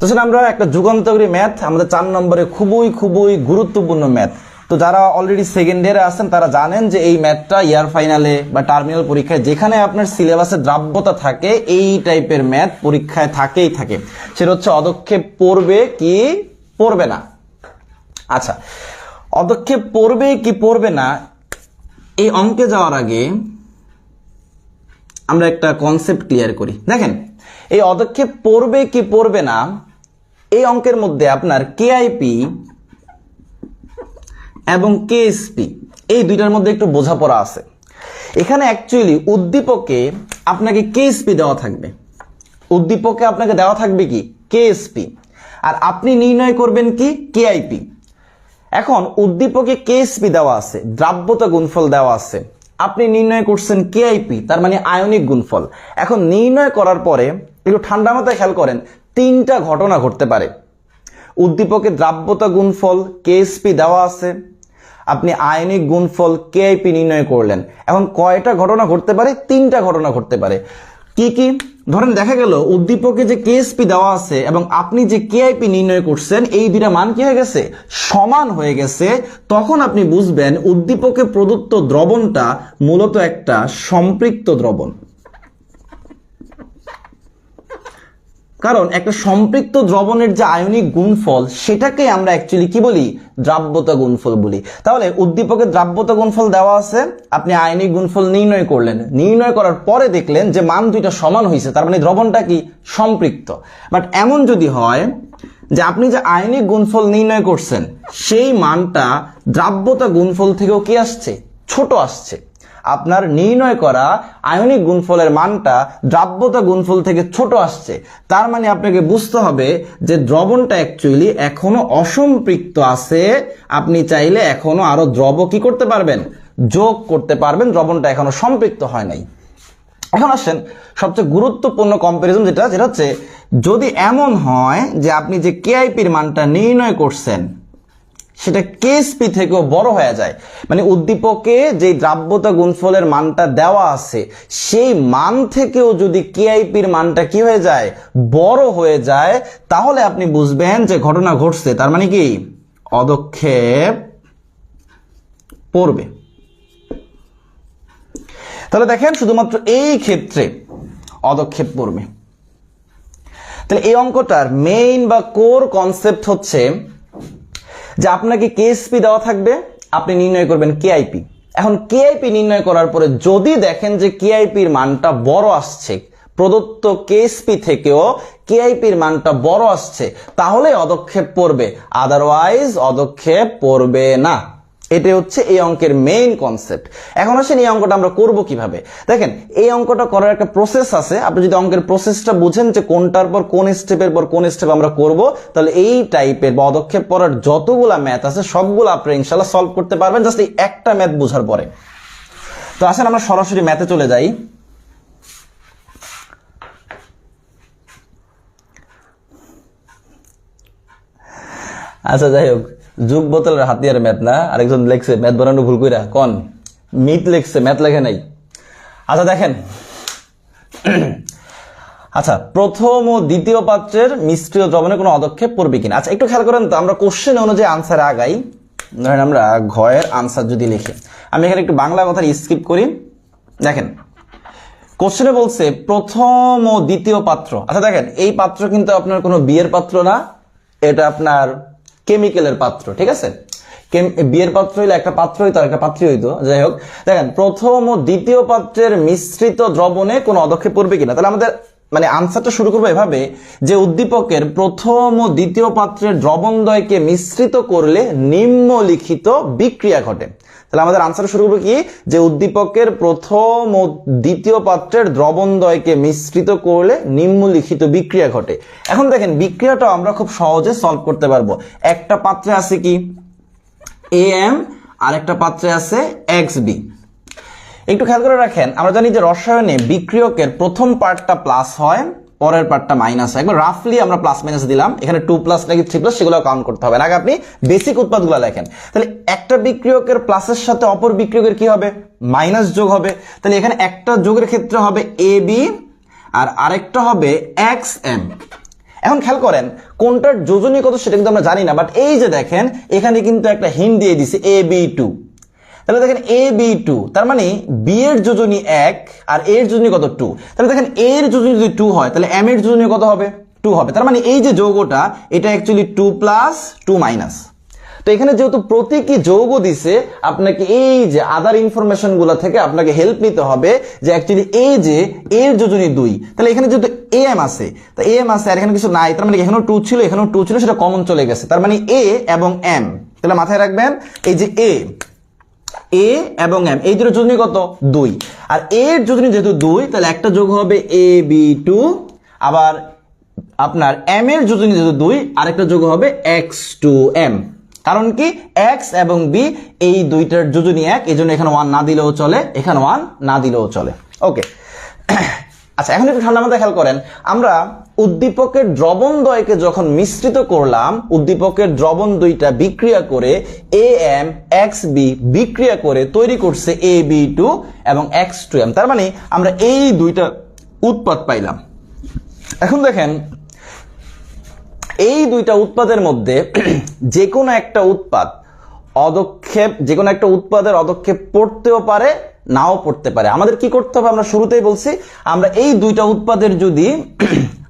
তো সেটা আমরা একটা যুগান্তকারী ম্যাথ, আমাদের চার নম্বরে খুবই খুবই গুরুত্বপূর্ণ ম্যাথ। তো যারা অলরেডি সেকেন্ড ইয়ারে আছেন, তারা জানেন যে এই ম্যাথটা ইয়ার ফাইনালে বা টার্মিনাল পরীক্ষায় যেখানে আপনার সিলেবাসে দ্রাব্যতা থাকে, এই টাইপের ম্যাথ পরীক্ষায় থাকেই থাকে। সেটা হচ্ছে অদক্ষেপ পড়বে কি পড়বে না। আচ্ছা অদক্ষেপ পড়বে কি পড়বে না, এই অঙ্কে যাওয়ার আগে আমরা একটা কনসেপ্ট ক্লিয়ার করি। দেখেন, এই অদক্ষেপ পড়বে কি পড়বে না এই অঙ্কের মধ্যে আপনার কেআইপি এবং কেএসপি এই দুইটার মধ্যে একটু বোঝাপড়া আছে। এখানে অ্যাকচুয়ালি উদ্দীপকে আপনাকে কেএসপি দেওয়া থাকবে। উদ্দীপকে আপনাকে দেওয়া থাকবে কি? কেএসপি আর আপনি নির্ণয় করবেন কি? কেআইপি এখন উদ্দীপকে কেএসপি দেওয়া আছে, দ্রাব্যতা গুণফল দেওয়া আছে। আপনি নির্ণয় করছেন কেআইপি তার মানে আয়নিক গুণফল। এখন নির্ণয় করার পরে একটু ঠান্ডা মাথায় খেয়াল করেন তিনটা ঘটনা ঘটতে পারে। উদ্দীপকে দ্রাব্যতা গুণফল কেএসপি দেওয়া আছে। আপনি আয়নিক গুণফল কেআইপি নির্ণয় করলেন। এখন কয়টা ঘটনা ঘটতে পারে? তিনটা ঘটনা ঘটতে পারে। কি কি? ধরেন দেখা গেল, উদ্দীপকে যে কেএসপি দেওয়া আছে এবং আপনি যে কেআইপি নির্ণয় করছেন, এই দুইটা মান কি হয়ে গেছে? সমান হয়ে গেছে। তখন আপনি বুঝবেন উদ্দীপকে প্রদত্ত দ্রবণটা মূলত একটা সম্পৃক্ত দ্রবণ। কারণ একটা সম্পৃক্ত দ্রবণের যে আয়নিক গুণফল, সেটাকে আমরা অ্যাকচুয়ালি কি বলি? দ্রাব্যতা গুণফল বলি। তাহলে উদ্দীপকের দ্রাব্যতা গুণফল দেওয়া আছে, আপনি আয়নিক গুণফল নির্ণয় করলেন। নির্ণয় করার পরে দেখলেন যে মান দুইটা সমান হয়েছে, তার মানে দ্রবণটা কি? সম্পৃক্ত। বাট এমন যদি হয় যে আপনি যে আয়নিক গুণফল নির্ণয় করছেন, সেই মানটা দ্রাব্যতা গুণফল থেকেও কি আসছে? ছোট আসছে। আপনার নির্ণয় করা আয়নিক গুণফলের মানটা দ্রাব্যতা গুণফল থেকে ছোট আসছে। তার মানে আপনাকে বুঝতে হবে যে দ্রবণটা অ্যাকচুয়ালি এখনও অসম্পৃক্ত আছে। আপনি চাইলে এখনও আরও দ্রব কি করতে পারবেন? যোগ করতে পারবেন, দ্রবণটা এখনও সম্পৃক্ত হয় নাই। এখন আসেন সবচেয়ে গুরুত্বপূর্ণ কম্পারিজন যেটা যেটা হচ্ছে যদি এমন হয় যে আপনি যে কেআইপির মানটা নির্ণয় করছেন সেটা কেএসপি থেকেও বড় হয়ে যায়। মানে উদ্দীপকে যে দ্রাব্যতা গুণফলের মানটা দেওয়া আছে, সেই মান থেকেও যদি কেআইপির মানটা কি হয়ে যায়? বড় হয়ে যায়। তাহলে আপনি বুঝবেন যে ঘটনা ঘটছে। তার মানে কি? অদক্ষেপ পড়বে। তাহলে দেখেন, শুধুমাত্র এই ক্ষেত্রে অদক্ষেপ পড়বে। তাহলে এই অঙ্কটার মেইন বা কোর কনসেপ্ট হচ্ছে যে আপনাকে কেএসপি দেওয়া থাকবে, আপনি নির্ণয় করবেন কেআইপি এখন কেআইপি নির্ণয় করার পরে যদি দেখেন যে কেআইপির মানটা বড় আসছে, প্রদত্ত কেএসপি থেকেও কেআইপির মানটা বড় আসছে, তাহলে অদক্ষেপ পড়বে। আদারওয়াইজ অদক্ষেপ পড়বে না। এটা হচ্ছে এই অঙ্কের মেইন কনসেপ্ট এখন আসেন এই অঙ্কটা আমরা করব কীভাবে? দেখেন, এই অঙ্কটা করার একটা প্রসেস আছে। আপনি যদি অঙ্কের প্রসেসটা বুঝেন যে কোনটার পর কোন স্টেপের পর কোন স্টেপ আমরা করব, তাহলে এই টাইপের পদক্ষেপ পড়ার যতগুলা ম্যাথ আছে, সবগুলো আপনি ইনশাল্লাহ সলভ করতে পারবেন। জাস্ট এই একটা ম্যাথ বোঝার পরে। তো আসেন আমরা সরাসরি ম্যাথে চলে যাই। আচ্ছা যাই হোক। যুগ বোতলের হাতিয়ার ম্যাথ না? আরেকজন লেখছে, ম্যাথ বানানো ভুল কইরা, কন? মিথ লেখছে, ম্যাথ লেখে নাই। আচ্ছা দেখেন। আচ্ছা প্রথম ও দ্বিতীয় পাত্রের মিশ্রিত দ্রবণে কোনো অদক্ষেপ পড়বে কিনা? আচ্ছা একটু খেয়াল করেন তো, আমরা কোশ্চেন অনুযায়ী আনসার আগাই। ধরেন আমরা ঘয়ের আনসার যদি লিখি। আমি এখানে একটু বাংলা কথা স্কিপ করি। দেখেন কোশ্চেনে বলছে, প্রথম ও দ্বিতীয় পাত্র। আচ্ছা দেখেন, এই পাত্র কিন্তু আপনার কোনো বিয়ের পাত্র না, এটা আপনার কেমিক্যালের পাত্র, ঠিক আছে? বিয়ের পাত্র হইলে একটা পাত্র হইতো আর একটা পাত্রী হইতো। যাই হোক, দেখেন, প্রথম ও দ্বিতীয় পাত্রের মিশ্রিত দ্রবণে কোনো অদক্ষেপ পড়বে কিনা? তাহলে আমাদের মানে আনসারটা শুরু করব এভাবে, যে উদ্দীপকের প্রথম ও দ্বিতীয় পাত্রের দ্রবণদ্বয়কে মিশ্রিত করলে নিম্নলিখিত বিক্রিয়া ঘটে। তাহলে আমাদের আনসার শুরু করব কি? যে উদ্দীপকের প্রথম ও দ্বিতীয় পাত্রের দ্রবণদ্বয়কে মিশ্রিত করলে নিম্নলিখিত বিক্রিয়া ঘটে। এখন দেখেন, বিক্রিয়াটা আমরা খুব সহজে সলভ করতে পারব। একটা পাত্রে আছে কি? এ এম আর একটা পাত্রে আছে এক্স বি একটু খেয়াল করে রাখেন, আমরা জানি যে রসায়নে বিক্রিয়কের প্রথম পার্টটা প্লাস হয়, পরের পার্টটা মাইনাস হয়। একবার রাফলি আমরা প্লাস মাইনাস দিলাম, এখানে টু প্লাস নাকি থ্রি প্লাস সেগুলো কাউন্ট করতে হবে। আগে আপনি বেসিক উৎপাদগুলো লেখেন। তাহলে একটা বিক্রিয়কের প্লাসের সাথে অপর বিক্রিয়কের কি হবে? মাইনাস যোগ হবে। তাহলে এখানে একটা যোগের ক্ষেত্রে হবে এ বি আর আরেকটা হবে এক্স এম এখন খেয়াল করেন, কোনটার যোজনী কত সেটা কিন্তু আমরা জানি না বাট এই যে দেখেন, এখানে কিন্তু একটা হিন্ট দিয়ে দিছে এ বি টু তাহলে দেখেন এ বি টু তার মানে বি এর যোজনী এক আর এর যোজনী কত টু তাহলে দেখেন এ এর যোজনী যদি টু হয়, তাহলে এম এর যোজনী কত হবে? টু হবে। তার মানে এই যে যৌগটা, এটা actually two plus two minus তো এখানে যেহেতু প্রতীকী যৌগ দিছে, আপনাকে এই যে আদার ইনফরমেশনগুলো থেকে আপনাকে হেল্প নিতে হবে যে অ্যাকচুয়ালি এই যে এর যোজনী দুই। তাহলে এখানে যেহেতু এ এম আছে, তা এ এম আছে আর এখানে কিছু নাই, তার মানে এখানেও টু ছিল, এখানেও টু ছিল, সেটা কমন চলে গেছে। তার মানে এ এবং এম তাহলে মাথায় রাখবেন, এই যে এ এ এবং এম এই দুটো যোজনী কত? দুই। আর এর যোজনী যেহেতু দুই, তাহলে একটা যোগ হবে এ বি টু আবার আপনার এম এর যোজনী যেহেতু দুই, আরেকটা যোগ হবে এক্স টু এম কারণ কি? এক্স এবং বি এই দুইটার যোজনী এক এই জন্য এখানে ওয়ান না দিলেও চলে, এখানে ওয়ান না দিলেও চলে। ওকে আচ্ছা এখন একটু ঠান্ডা মাথায় খেয়াল করেন। আমরা উদ্দীপকের দ্রবণ দ্বয়কে যখন মিশ্রিত করলাম, উদ্দীপকের দ্রবণ দুইটা বিক্রিয়া করে এ এম এক্স বি বিক্রিয়া করে তৈরি করছে এ বি টু এবং এক্স টু এম তার মানে আমরা এই দুইটা উৎপাদ পাইলাম। এখন দেখেন, এই দুইটা উৎপাদের মধ্যে যে কোনো একটা উৎপাদ অদক্ষেপ যে কোনো একটা উৎপাদের অদক্ষেপ পড়তেও পারে, নাও পড়তে পারে। আমাদের কি করতে হবে? আমরা শুরুতেই বলছি, আমরা এই দুইটা উৎপাদের যদি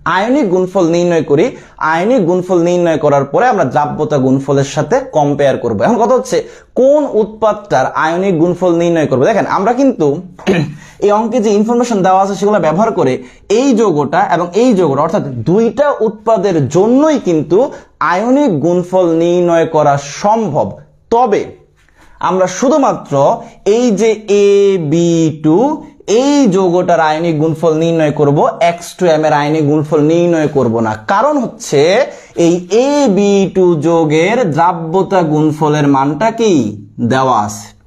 আয়নিক গুণফল নির্ণয় করি, আয়নিক গুণফল নির্ণয় করার পরে আমরা দ্রাব্যতা গুণফলের সাথে কম্পেয়ার করব। এখন কথা হচ্ছে, কোন উৎপাদটার আয়নিক গুণফল নির্ণয় করব? দেখেন, আমরা কিন্তু এই অঙ্কে যে ইনফরমেশন দেওয়া আছে সেগুলো ব্যবহার করে এই যৌগটা এবং এই যৌগটা, অর্থাৎ দুইটা উৎপাদের জন্যই কিন্তু আয়নিক গুণফল নির্ণয় করা সম্ভব। তবে আমরা শুধুমাত্র এই যে এ বি টু এই যৌগটার আয়নিক গুণফল নির্ণয় করব এক্স টু এম এর আয়নিক গুণফল নির্ণয় করব না। কারণ হচ্ছে, এই এ বি টু যোগের দ্রাব্যতা গুণফলের মানটা কি? দেওয়া আছে।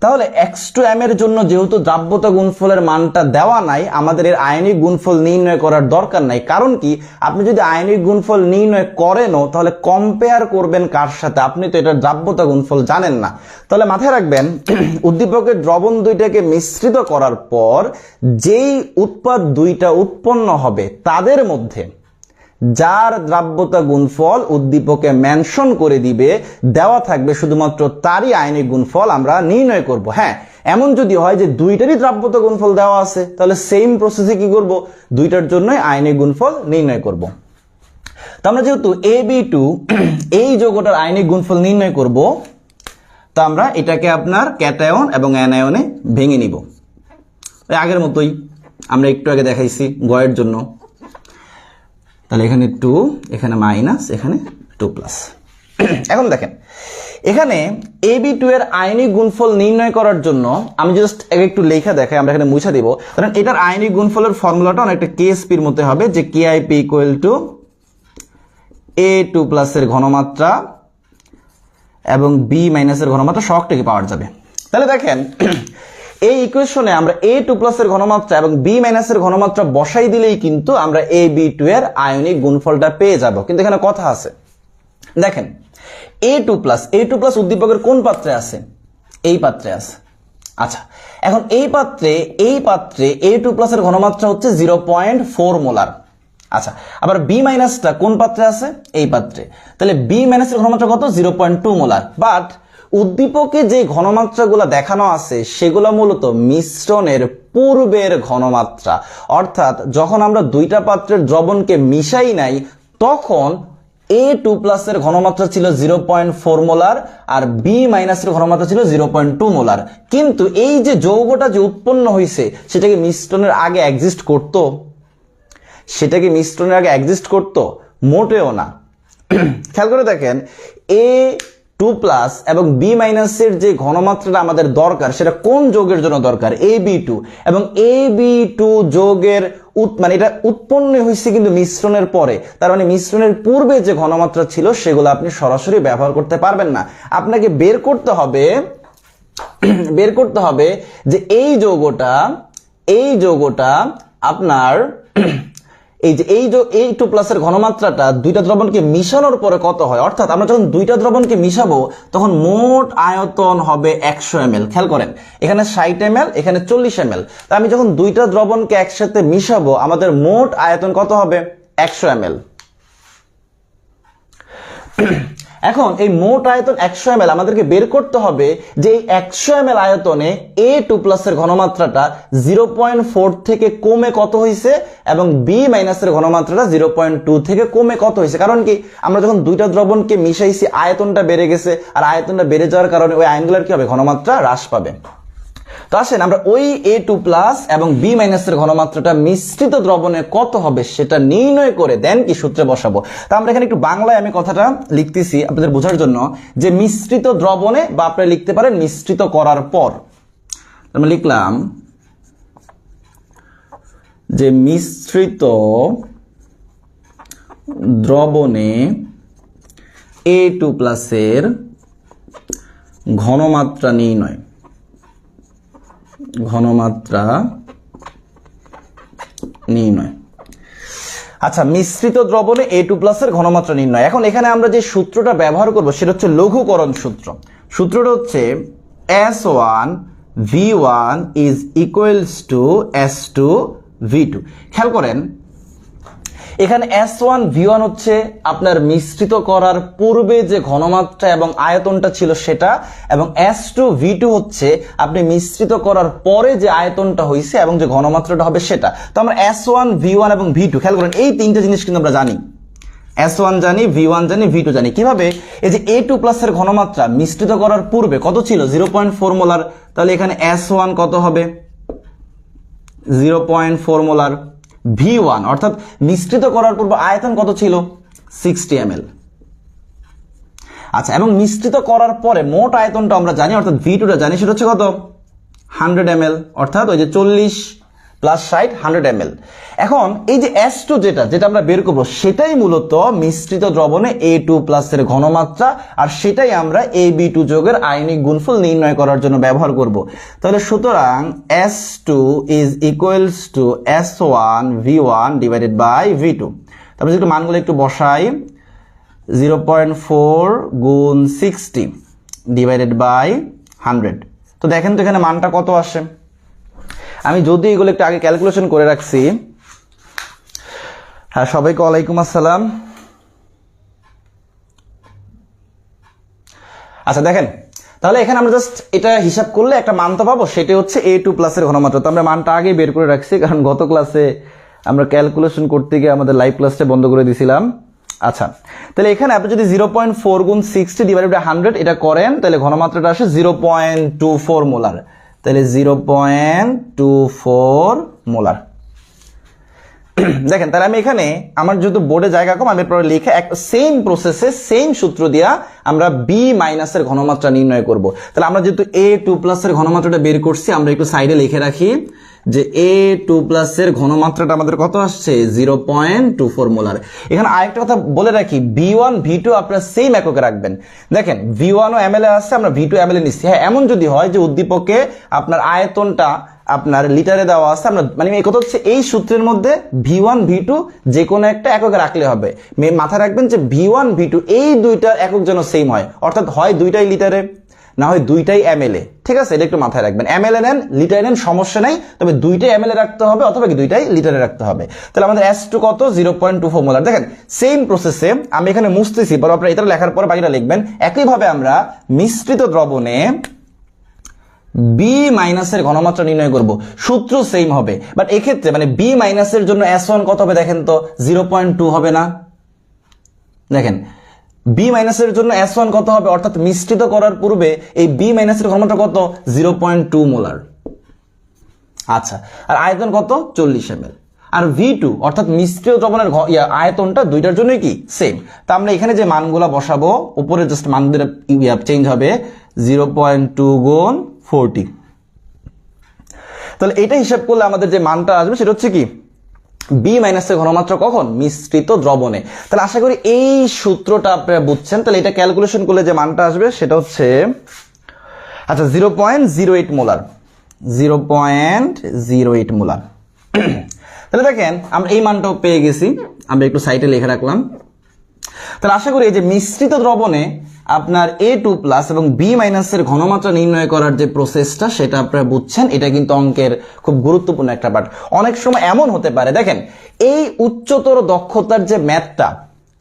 তাহলে এক্স টু এম এর জন্য যেহেতু দ্রাব্যতা গুণফলের মানটা দেওয়া নাই, আমাদের এর আয়নিক গুণফল নির্ণয় করার দরকার নাই। কারণ কি? আপনি যদি আয়নিক গুণফল নির্ণয় করেনও, তাহলে কম্পেয়ার করবেন কার সাথে? আপনি তো এটার দ্রাব্যতা গুণফল জানেন না। তাহলে মাথায় রাখবেন, উদ্দীপকের দ্রবণ দুইটাকে মিশ্রিত করার পর, যেই উৎপাদ দুইটা উৎপন্ন হবে, তাদের মধ্যে যার দ্রাব্যতা গুণফল উদ্দীপকে মেনশন করে দিবে, দেওয়া থাকবে শুধুমাত্র তারই আইনিক গুণফল আমরা নির্ণয় করব। হ্যাঁ এমন যদি হয় যে দুইটারই দ্রাব্যতা গুণফল দেওয়া আছে, তাহলে সেম প্রসেসে কি করব? দুইটার জন্যই আইনিক গুণফল নির্ণয় করব। তো আমরা যেহেতু এ বি টু এই যৌগটার আইনিক গুণফল নির্ণয় করব, তো আমরা এটাকে আপনার ক্যাটায়ন এবং অ্যানায়নে ভেঙে নিব। আগের মতোই আমরা একটু আগে দেখাইছি, গয়ের জন্য। তাহলে এখানে টু এখানে মাইনাস এখানে টু প্লাস এখন দেখেন, এখানে এ বি টু এর আইনিক গুণফল নির্ণয় করার জন্য আমি জাস্ট একটু লেখা দেখাই, আমরা এখানে মুছা দিব। কারণ এটার আইনিক গুণফলের ফর্মুলাটা অনেকটা কেএসপির মধ্যে হবে, যে K I P equal to A two প্লাসের ঘনমাত্রা এবং বি মাইনাসের ঘনমাত্রা সবটাকে পাওয়া যাবে। তাহলে দেখেন এই ইকুয়েশনে আমরা এ টু প্লাসের ঘনমাত্রা এবং বি মাইনাসের ঘনমাত্রা বসাই দিলেই কিন্তু আমরা এ বি টু এর আয়নিক গুণফলটা পেয়ে যাব। কিন্তু এখানে কথা আছে। দেখেন A two plus A two plus উদ্দীপকের কোন পাত্রে আছে? এই পাত্রে আছে। আচ্ছা এখন এই পাত্রে এই পাত্রে এ টু প্লাসের ঘনমাত্রা হচ্ছে জিরো পয়েন্ট ফোর মোলার। আচ্ছা আবার বি মাইনাসটা কোন পাত্রে আছে? এই পাত্রে। তাহলে বি মাইনাসের ঘনমাত্রা কত? Zero point two molar. But উদ্দীপকে যে ঘনমাত্রাগুলো দেখানো আছে, সেগুলো মূলত মিশ্রণের পূর্বের ঘনমাত্রা। অর্থাৎ যখন আমরা দুইটা পাত্রের দ্রবণকে মিশাই নাই, তখন এ টু প্লাসের ঘনমাত্রা ছিল জিরো পয়েন্ট ফোর মোলার আর বি মাইনাসের ঘনমাত্রা ছিল জিরো পয়েন্ট টু মোলার কিন্তু এই যে যৌগটা যে উৎপন্ন হয়েছে সেটাকে মিশ্রণের আগে এক্সিস্ট করতো? সেটাকে মিশ্রণের আগে এক্সিস্ট করতো? মোটেও না। খেয়াল করে দেখেন এ টু প্লাস এবং বি মাইনাসের যে ঘনমাত্রাটা আমাদের দরকার, সেটা কোন যোগের জন্য দরকার? এ বি টু এবং এ বি টু যোগের মানে এটা উৎপন্ন হয়েছে কিন্তু মিশ্রণের পরে। তার মানে মিশ্রণের পূর্বে যে ঘনমাত্রা ছিল, সেগুলো আপনি সরাসরি ব্যবহার করতে পারবেন না। আপনাকে বের করতে হবে, বের করতে হবে যে এই যৌগটা এই যৌগটা আপনার এই যে এই যে এই টু প্লাসের ঘনমাত্রাটা দুইটা দ্রবণকে মিশানোর পরে কত হয়? অর্থাৎ আমরা যখন দুইটা দ্রবণকে মিশাবো, তখন মোট আয়তন হবে একশো এম খেয়াল করেন, এখানে ষাট এম এখানে চল্লিশ এম তা আমি যখন দুইটা দ্রবণকে একসাথে মিশাবো, আমাদের মোট আয়তন কত হবে? একশো এম এখন এই মোট আয়তন একশো এম আমাদেরকে বের করতে হবে যে এই একশো এম আয়তনে এ টু প্লাসের ঘনমাত্রাটা জিরো পয়েন্ট ফোর থেকে কমে কত হয়েছে এবং বি মাইনাসের ঘনমাত্রাটা জিরো পয়েন্ট টু থেকে কমে কত হয়েছে কারণ কি? আমরা যখন দুইটা দ্রবণকে মিশাইছি, আয়তনটা বেড়ে গেছে, আর আয়তনটা বেড়ে যাওয়ার কারণে ওই আয়নগুলোর কি হবে? ঘনমাত্রা হ্রাস পাবে। তো আসেন, আমরা ওই এ টু প্লাস এবং বি মাইনাসের ঘনমাত্রাটা মিশ্রিত দ্রবণে কত হবে সেটা নির্ণয় করে দেন কি সূত্রে বসাবো। তা আমরা এখানে একটু বাংলায় আমি কথাটা লিখতেছি আপনাদের বোঝার জন্য যে মিশ্রিত দ্রবণে, বা আপনারা লিখতে পারেন মিশ্রিত করার পর। আমরা লিখলাম যে মিশ্রিত দ্রবণে এ টু প্লাসের ঘনমাত্রা নির্ণয়। ঘনমাত্রা নির্ণয়। আচ্ছা মিশ্রিত দ্রবণে এ টু প্লাসের ঘনমাত্রা নির্ণয়। এখন এখানে আমরা যে সূত্রটা ব্যবহার করব, সেটা হচ্ছে লঘুকরণ সূত্র। সূত্রটা হচ্ছে S one V one is equals to S two V two খেয়াল করেন এখানে এস ওয়ান ভি ওয়ান হচ্ছে আপনার মিশ্রিত করার পূর্বে যে ঘনমাত্রা এবং আয়তনটা ছিল সেটা, এবং এস টু ভি টু হচ্ছে আপনি মিশ্রিত করার পরে যে আয়তনটা হয়েছে এবং যে ঘনমাত্রাটা হবে সেটা। তো আমরা এস ওয়ান ভি ওয়ান এবং ভি টু খেয়াল করেন, এই তিনটে জিনিস কিন্তু আমরা জানি। এস ওয়ান জানি ভি ওয়ান জানি ভি টু জানি। কীভাবে? এই যে এ টু প্লাসের ঘনমাত্রা মিশ্রিত করার পূর্বে কত ছিল? জিরো পয়েন্ট ফোর মোলার তাহলে এখানে এস ওয়ান কত হবে? Zero point four molar V one অর্থাৎ মিশ্রিত করার পূর্ব আয়তন কত ছিল? সিক্সটি এম আচ্ছা এবং মিশ্রিত করার পরে মোট আয়তনটা আমরা জানি, অর্থাৎ ভি টুটা জানি, সেটা হচ্ছে কত? হান্ড্রেড এম অর্থাৎ ওই যে চল্লিশ প্লাস ষাট হান্ড্রেড এম এখন এই যে এস টু যেটা যেটা আমরা বের করব, সেটাই মূলত মিশ্রিত দ্রবণে এ টু প্লাসের ঘনমাত্রা, আর সেটাই আমরা এ বি টু যোগের আয়নিক গুণফল নির্ণয় করার জন্য ব্যবহার করব। তাহলে সুতরাং S two is equals to S one V one divided by V two তারপরে একটু মানগুলো একটু বসাই জিরো পয়েন্ট ফোর গুণ সিক্সটি ডিভাইডেড বাই হান্ড্রেড তো দেখেন তো এখানে মানটা কত আসে? আমি যদি এগুলো একটু আগে ক্যালকুলেশন করে রাখছি হ্যাঁ সবাইকে ওয়ালাইকুম আসসালাম। আচ্ছা দেখেন, তাহলে এখানে আমরা জাস্ট এটা হিসাব করলে একটা মান তো পাবো, সেটা হচ্ছে এ টু প্লাসের ঘনমাত্রা। তো আমরা মানটা আগে বের করে রাখছি, কারণ গত ক্লাসে আমরা ক্যালকুলেশন করতে গিয়ে আমাদের লাইভ ক্লাসটা বন্ধ করে দিয়েছিলাম আচ্ছা তাহলে এখানে আপনি যদি জিরো পয়েন্ট ফোর গুণ সিক্সটি ডিভাইডেড বাই হান্ড্রেড এটা করেন, তাহলে ঘনমাত্রাটা আসে zero point two four molar তাহলে zero point two four molar. দেখেন, তাহলে আমি এখানে আমার যেহেতু বোর্ডে জায়গা কম, আমি পরে লিখে এক সেম প্রসেসে সেম সূত্র দিয়া আমরা বি মাইনাসের ঘনমাত্রা নির্ণয় করব। তাহলে আমরা যেহেতু এ টু প্লাসের ঘনমাত্রাটা বের করছি, আমরা একটু সাইডে লিখে রাখি যে এ টু প্লাসের ঘনমাত্রাটা আমাদের কত আসছে? Zero point two four molar এখানে আরেকটা কথা বলে রাখি ভি ওয়ান ভি টু আপনারা সেম এককে রাখবেন। দেখেন ভি ওয়ান ও এম এল এ আসছে আমরা ভি টু এম এল এ নিচ্ছি। হ্যাঁ এমন যদি হয় যে উদ্দীপকে আপনার আয়তনটা আপনার লিটারে দেওয়া আছে, আমরা মানে এই কথা হচ্ছে এই সূত্রের মধ্যে ভি ওয়ান ভি টু যে কোনো একটা একক রাখলে হবে। মাথায় রাখবেন যে ভি ওয়ান ভি টু এই দুইটার একক যেন সেম হয়। অর্থাৎ হয় দুইটাই লিটারে না হয় দুইটাই এম ঠিক আছে? এটা একটু মাথায় রাখবেন। এম এল নেন লিটারে নেন, সমস্যা নেই। তবে দুইটাই এম রাখতে হবে অথবা কি দুইটাই লিটারে রাখতে হবে। তাহলে আমাদের এস টু কত? Zero point two four molar দেখেন সেম প্রসেসে আমি এখানে মুছতেছি পরে আপনারা এটা লেখার পর বাকিটা লিখবেন। একইভাবে আমরা মিশ্রিত দ্রবণে বি মাইনাসের ঘনমাত্রা নির্ণয় করব। সূত্র সেম হবে। বাট এক্ষেত্রে মানে বি মাইনাসের জন্য এস ওয়ান কত হবে দেখেন তো? জিরো পয়েন্ট টু হবে না? দেখেন বি মাইনাসের জন্য এস ওয়ান কত হবে? অর্থাৎ মিশ্রিত করার পূর্বে এই বি মাইনাসের ঘনমাত্রা কত? জিরো পয়েন্ট টু মোলার আচ্ছা আর আয়তন কত? চল্লিশ এম আর ভি টু অর্থাৎ মিশ্রিত দ্রবণের আয়তনটা দুইটার জন্যই কি? সেম তা আমরা এখানে যে মানগুলা বসাবো, উপরে জাস্ট মানগুলো চেঞ্জ হবে। জিরো পয়েন্ট টু গুণ ফোরটি। তাহলে এটা হিসাব করলে আমাদের যে মানটা আসবে সেটা হচ্ছে কি? বি মাইনাসের ঘনমাত্রা কখন? মিশ্রিত দ্রবণে। তাহলে আশা করি এই সূত্রটা আপনারা বুঝছেন। তাহলে এটা ক্যালকুলেশন করলে যে মানটা আসবে সেটা হচ্ছে আচ্ছা zero point zero eight molar. Zero point zero eight molar. তাহলে দেখেন, আমরা এই মানটাও পেয়ে গেছি। আমরা একটু সাইটে লিখে রাখলাম। তাহলে আশা করি এই যে মিশ্রিত দ্রবণে আপনার এ টু প্লাস এবং বি মাইনাসের ঘনমাত্রা নির্ণয় করার যে প্রসেসটা সেটা আপনারা বুঝছেন। এটা কিন্তু অঙ্কের খুব গুরুত্বপূর্ণ একটা পার্ট অনেক সময় এমন হতে পারে, দেখেন, এই উচ্চতর দক্ষতার যে ম্যাথটা,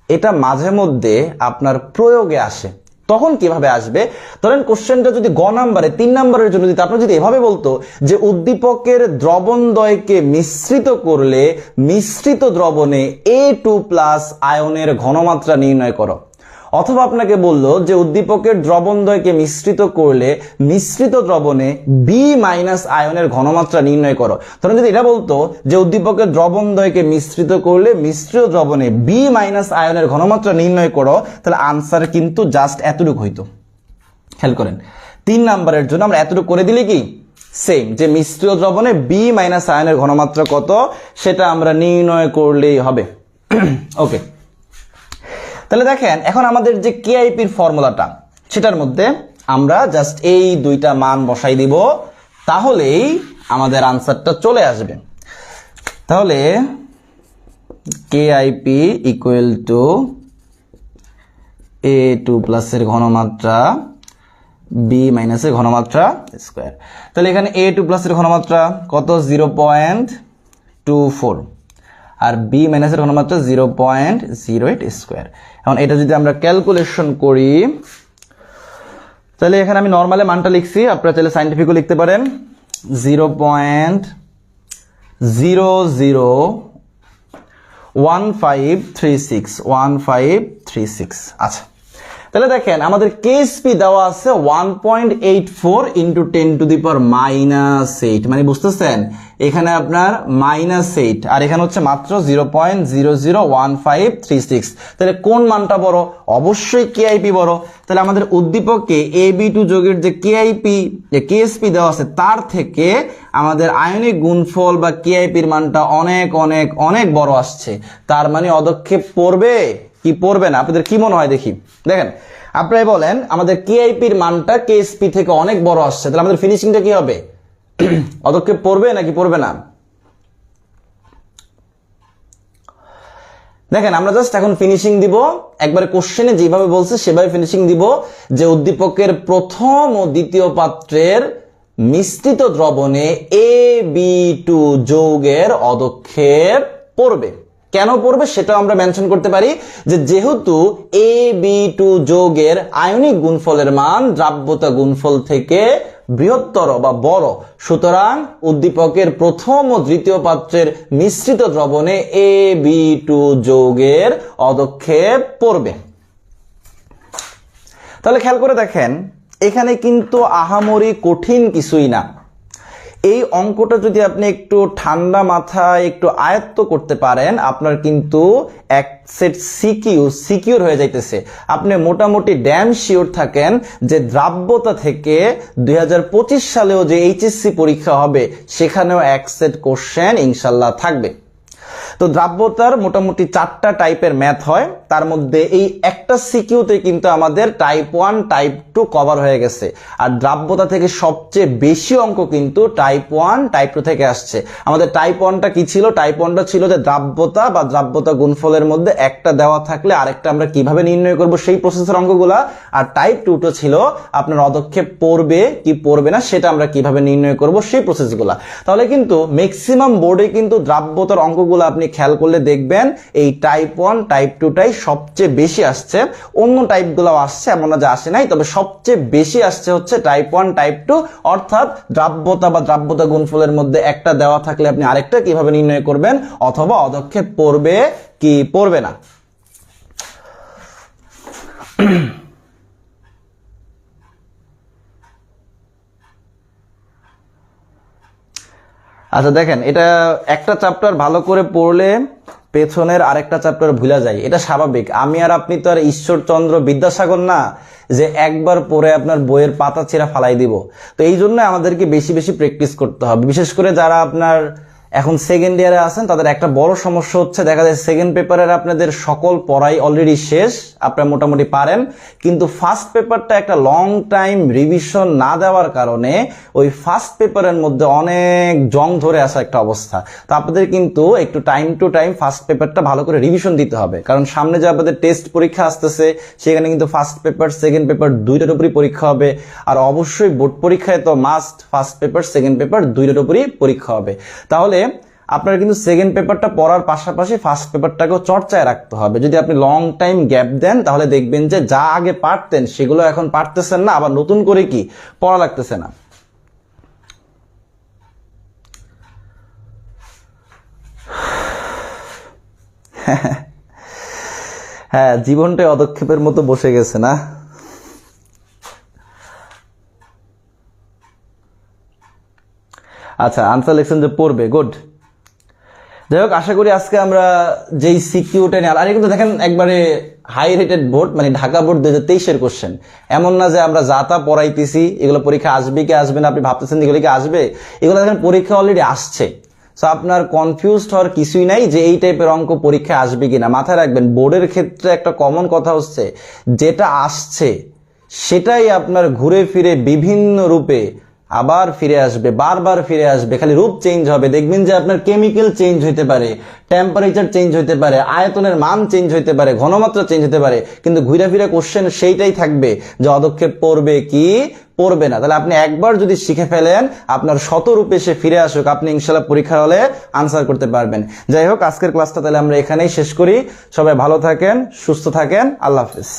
এটা মাঝে মধ্যে আপনার প্রয়োগে আসে। তখন কীভাবে আসবে? ধরেন কোশ্চেনটা যদি গ নাম্বারে, তিন নাম্বারের জন্য দিতে আপনার যদি এভাবে বলতো যে উদ্দীপকের দ্রবণদ্বয়কে মিশ্রিত করলে মিশ্রিত দ্রবণে এ টু প্লাস আয়নের ঘনমাত্রা নির্ণয় করো। অথবা আপনাকে বলল যে উদ্দীপকের দ্রবণদ্বয়কে মিশ্রিত করলে মিশ্রিত দ্রবণে বি মাইনাস আয়নের ঘনমাত্রা নির্ণয় করো। ধরেন যদি এটা বলতো যে উদ্দীপকের দ্রবণদ্বয়কে মিশ্রিত করলে মিশ্রিত দ্রবণে বি মাইনাস আয়নের ঘনমাত্রা নির্ণয় করো, তাহলে আনসার কিন্তু জাস্ট এতটুকু হইতো। খেয়াল করেন। তিন নাম্বারের জন্য আমরা এতটুকু করে দিলে কি? সেম যে মিশ্রিত দ্রবণে বি মাইনাস আয়নের ঘনমাত্রা কত, সেটা আমরা নির্ণয় করলেই হবে। ওকে তাহলে দেখেন, এখন আমাদের যে কেআইপির ফর্মুলাটা, সেটার মধ্যে আমরা জাস্ট এই দুইটা মান বসাই দিব, তাহলেই আমাদের আনসারটা চলে আসবে। তাহলে KIP equal to A two প্লাসের ঘনমাত্রা বি মাইনাসের ঘনমাত্রা স্কোয়ার তাহলে এখানে এ টু প্লাসের ঘনমাত্রা কত? জিরো পয়েন্ট টু ফোর আর বি মাইনাসের ঘনমাত্রা zero point zero eight square এখন এটা যদি আমরা ক্যালকুলেশন করি, তাহলে এখানে আমি নর্মালে মানটা লিখছি, আপনারা চাইলে সাইন্টিফিকও লিখতে পারেন। Zero point zero zero one five three six one five three six আচ্ছা তাহলে দেখেন, আমাদের কেএসপি দেওয়া আছে one point eight four into ten to the power minus eight মানে বুঝতেছেন? এখানে আপনার মাইনাস এইট আর এখানে হচ্ছে মাত্র zero point zero zero one five three six তাহলে কোন মানটা বড়? অবশ্যই কেআইপি বড়। তাহলে আমাদের উদ্দীপককে এ বি টু যোগের যে কেআইপি যে কেএসপি দেওয়া আছে, তার থেকে আমাদের আয়নিক গুণফল বা কেআইপির মানটা অনেক অনেক অনেক বড় আসছে। তার মানে অদক্ষেপ পড়বে কি পড়বে না আপনাদের কি মনে হয় দেখি। দেখেন আপনারা বলেন, আমাদের কেআইপির মানটা কেএসপি থেকে অনেক বড় আসছে। তাহলে আমাদের ফিনিশিংটা কি হবে? অদক্ষেপ পড়বে নাকি পড়বে না? দেখেন, আমরা জাস্ট এখন ফিনিশিং দিব। একবারে কোশ্চেনে যেভাবে বলছে, সেভাবে ফিনিশিং দিব যে উদ্দীপকের প্রথম ও দ্বিতীয় পাত্রের মিশ্রিত দ্রবণে এ বি টু যৌগের অদক্ষেপ পড়বে। কেন পড়বে সেটাও আমরা মেনশন করতে পারি যে যেহেতু এ বি টু যোগের আয়নিক গুণফলের মান দ্রাব্যতা গুণফল থেকে বৃহত্তর বা বড়। সুতরাং উদ্দীপকের প্রথম ও তৃতীয় পাত্রের মিশ্রিত দ্রবণে এ বি টু যোগের অদক্ষেপ পড়বে। তাহলে খেয়াল করে দেখেন, এখানে কিন্তু আহামরি কঠিন কিছুই না। এই অঙ্কটা যদি আপনি একটু ঠান্ডা মাথায় একটু আয়ত্ত করতে পারেন, আপনার কিন্তু এক সেট সিকিউ, সিকিউর হয়ে যাইতেছে। আপনি মোটামুটি ড্যাম শিওর থাকেন যে দ্রাব্যতা থেকে দুই হাজার পঁচিশ সালেও যে এইচএসসি পরীক্ষা হবে, সেখানেও এক সেট কোশ্চেন ইনশাল্লাহ থাকবে। তো দ্রাব্যতার মোটামুটি চারটা টাইপের ম্যাথ হয়। তার মধ্যে এই একটা সিকিউতে কিন্তু আমাদের type one type two cover হয়ে গেছে। আর দ্রাব্যতা থেকে সবচেয়ে বেশি অঙ্ক কিন্তু টাইপ ওয়ান টাইপ টু থেকে আসছে। আমাদের টাইপ ওয়ানটা কি ছিল? টাইপ ওয়ানটা ছিল যে দ্রাব্যতা বা দ্রাব্যতা গুণফলের মধ্যে একটা দেওয়া থাকলে আরেকটা আমরা কীভাবে নির্ণয় করব সেই প্রসেসের অঙ্কগুলা। আর টাইপ টুটা ছিল আপনার অদক্ষেপ পড়বে কি পড়বে না সেটা আমরা কীভাবে নির্ণয় করব সেই প্রসেসগুলা তাহলে কিন্তু ম্যাক্সিমাম বোর্ডে কিন্তু দ্রাব্যতার অঙ্কগুলো আপনি খেয়াল করলে দেখবেন এই টাইপ ওয়ান টাইপ টুটাই সবচেয়ে বেশি আসছে। অন্য টাইপগুলো আসছে, এমন না যে আসে নাই, তবে সবচেয়ে বেশি আসছে হচ্ছে টাইপ ওয়ান টাইপ টু অর্থাৎ দ্রাব্যতা বা দ্রাব্যতা গুণফলের মধ্যে একটা দেওয়া থাকলে আপনি আরেকটা কীভাবে নির্ণয় করবেন, অথবা অদক্ষেপ পড়বে কি পড়বে না। আচ্ছা দেখেন, এটা একটা চ্যাপ্টার ভালো করে পড়লে পেছনের আরেকটা চ্যাপ্টার ভুলে যায় এটা স্বাভাবিক। আমি আর আপনি তো আর ঈশ্বরচন্দ্র বিদ্যাসাগর না, যে একবার পরে আপনার বইয়ের পাতা ছেঁড়া ফালাই দিব। তো এই জন্য আমাদেরকে বেশি বেশি প্র্যাকটিস করতে হবে। বিশেষ করে যারা আপনার এখন সেকেন্ড ইয়ারে আছেন, তাদের একটা বড় সমস্যা হচ্ছে, দেখা যায় সেকেন্ড পেপারের আপনাদের সকল পড়াই অলরেডি শেষ, আপনারা মোটামুটি পারেন, কিন্তু ফার্স্ট পেপারটা একটা লং টাইম রিভিশন না দেওয়ার কারণে ওই ফার্স্ট পেপারের মধ্যে অনেক জং ধরে আসা একটা অবস্থা। তো আপনাদের কিন্তু একটু টাইম টু টাইম ফার্স্ট পেপারটা ভালো করে রিভিশন দিতে হবে, কারণ সামনে যে আপনাদের টেস্ট পরীক্ষা আসতেছে, সেখানে কিন্তু ফার্স্ট পেপার সেকেন্ড পেপার দুইটার উপরই পরীক্ষা হবে, আর অবশ্যই বোর্ড পরীক্ষায় তো must first paper second paper দুইটার উপরই পরীক্ষা হবে। তাহলে আপনার কিন্তু সেকেন্ড পেপারটা পড়ার পাশাপাশি ফার্স্ট পেপারটাকেও চর্চায় রাখতে হবে। যদি আপনি লং টাইম গ্যাপ দেন, তাহলে দেখবেন যে যা আগে পারতেন, সেগুলো এখন পারতেছেন না, আবার নতুন করে কি? পড়া লাগতেছে না। হ্যাঁ জীবনটাই অদক্ষেপের মতো বসে গেছে না? আচ্ছা আনসার লিখছেন যে পড়বে গুড যাই হোক আশা করি আজকে আমরা যেই সিকিউটা নিয়ে আর কিন্তু দেখেন, একবারে হাই রেটেড বোর্ড মানে ঢাকা বোর্ড দুই হাজার তেইশের কোশ্চেন এমন না যে আমরা যা তা পড়াইতেছি, এগুলো পরীক্ষা আসবে কি আসবে না, আপনি ভাবতেছেন এগুলো কি আসবে? এগুলো দেখেন, পরীক্ষা অলরেডি আসছে। সো আপনার কনফিউজড হওয়ার কিছুই নাই যে এই টাইপের অঙ্ক পরীক্ষা আসবে কিনা। মাথায় রাখবেন বোর্ডের ক্ষেত্রে একটা কমন কথা হচ্ছে, যেটা আসছে, সেটাই আপনার ঘুরে ফিরে বিভিন্ন রূপে আবার ফিরে আসবে, বারবার ফিরে আসবে, খালি রূপ চেঞ্জ হবে। দেখবেন যে আপনার কেমিক্যাল চেঞ্জ হইতে পারে টেম্পারেচার চেঞ্জ হইতে পারে, আয়তনের মান চেঞ্জ হইতে পারে, ঘনমাত্রা চেঞ্জ হতে পারে, কিন্তু ঘুরে ফিরে কোশ্চেন সেইটাই থাকবে যে অদক্ষেপ পড়বে কি? পড়বে না। তাহলে আপনি একবার যদি শিখে ফেলেন, আপনার শতরূপে সে ফিরে আসুক, আপনি ইনশাল্লাহ পরীক্ষা হলে আনসার করতে পারবেন। যাই হোক, আজকের ক্লাসটা তাহলে আমরা এখানেই শেষ করি। সবাই ভালো থাকেন, সুস্থ থাকেন, আল্লাহ হাফিজ।